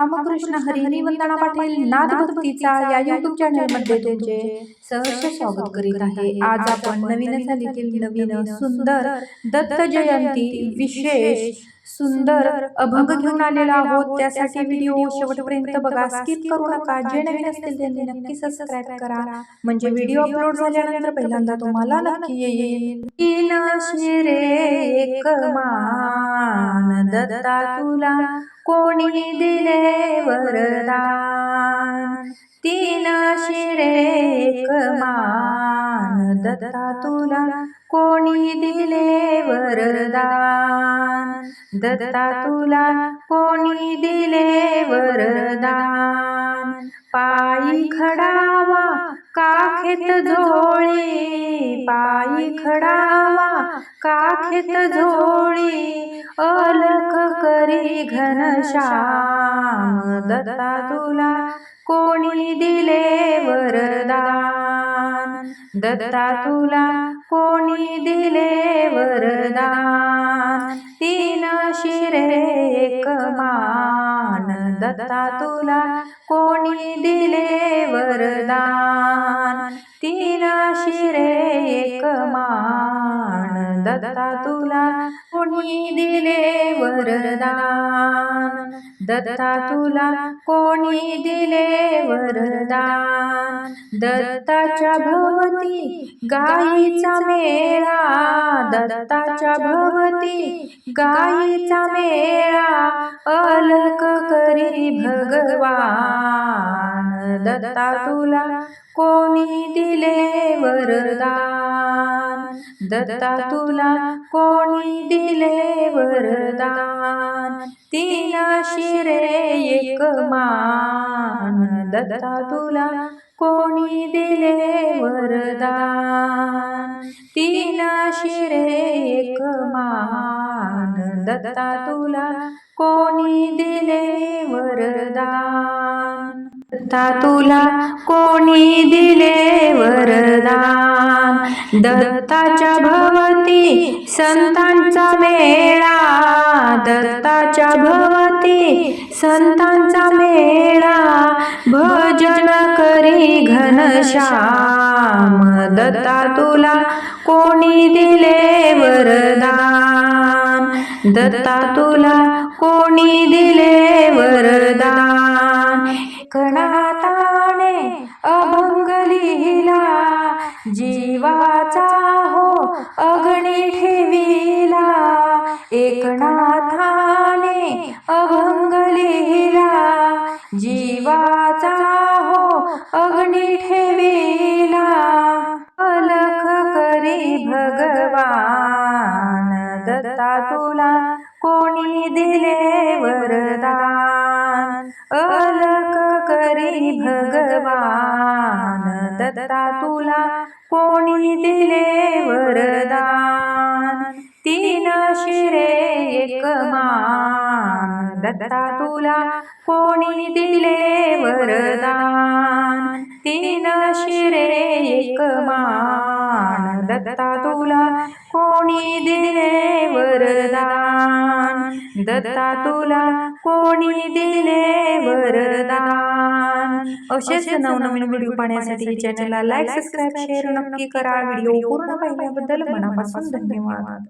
रामकृष्ण हरी वंदना पाटील नाथ भक्तीचा या युट्यूब चॅनलमध्ये तुमचे सहर्ष स्वागत करीत आहे. आज आपण नवीन झालेली नवीन सुंदर दत्त जयंती विशेष सुंदर अभंग घेऊन आलेला आहोत. त्यासाठी व्हिडिओ शेवटपर्यंत बघा. स्किप करू नका. जे नवीन असतील त्यांनी नक्की सबस्क्राईब करा. म्हणजे व्हिडिओ अपलोड झाल्यानंतर पहिल्यांदा तुम्हाला नक्की येईल. एक मान दत्ता तुला कोणी दिले वरदान तीन शिरे एक मान. दत्ता तुला कोणी दिले वरदान? दत्ता तुला कोणी दिले वरदान? पायी खडावा काखेत झोळी. पायी खडा काखेत झोळी अलख करी घनश्याम दत्ता तुला कोणी दिले वरदान? दत्ता तुला कोणी दिले वरदान? तीन शिरे एक मान. दत्ता तुला कोणी दिले वरदान? तीन शिरे एक मान. दत्ता तुला कोणी दिले वरदान? दत्ता तुला कोणी दिले वरदान? दत्ताच्या भवती गाईचा मेळा दत्ताच्या भवती गाईचा मेळा अलक करी भगवान. दत्ता तुला कोणी दिले वरदान? दत्ता तुला कोणी दिले वरदान? तीन शिरे एक मान. दत्ता तुला कोणी दिले वरदान? तीन शिरे एक मान. दत्ता तुला कोणी दिले वरदान? दत्ता तुला कोणी दिले वरदान? दत्ताच्या भवती संतांचा मेळा. दत्ताच्या भवती संतांचा मेळा. भजन करी घनश्याम दत्ता तुला कोणी दिले वरदान? दत्ता तुला कोणी दिले वरदान? कणाताणे अभंग लिहिला. जीवा नाथाने अभंग लिहिला. जीवाचा हो अग्नी ठेविला. अलख करी भगवान. दत्ता तुला कोणी दिले वरदान? अलख करी भगवान. दत्ता तुला कोणी दिले वरदान? तीन शिरे एक मान दत्ता तुला कोणी दिले वरदान? तीन शिरे एक मान दत्ता तुला कोणी दिले वरदान? दत्ता तुला कोणी दिले वरदान? असेच नवनवीन व्हिडिओ पाहण्यासाठी चॅनलला लाईक सबस्क्राईब शेअर नक्की करा. व्हिडिओ पूर्ण पाहिल्याबद्दल मनापासून धन्यवाद.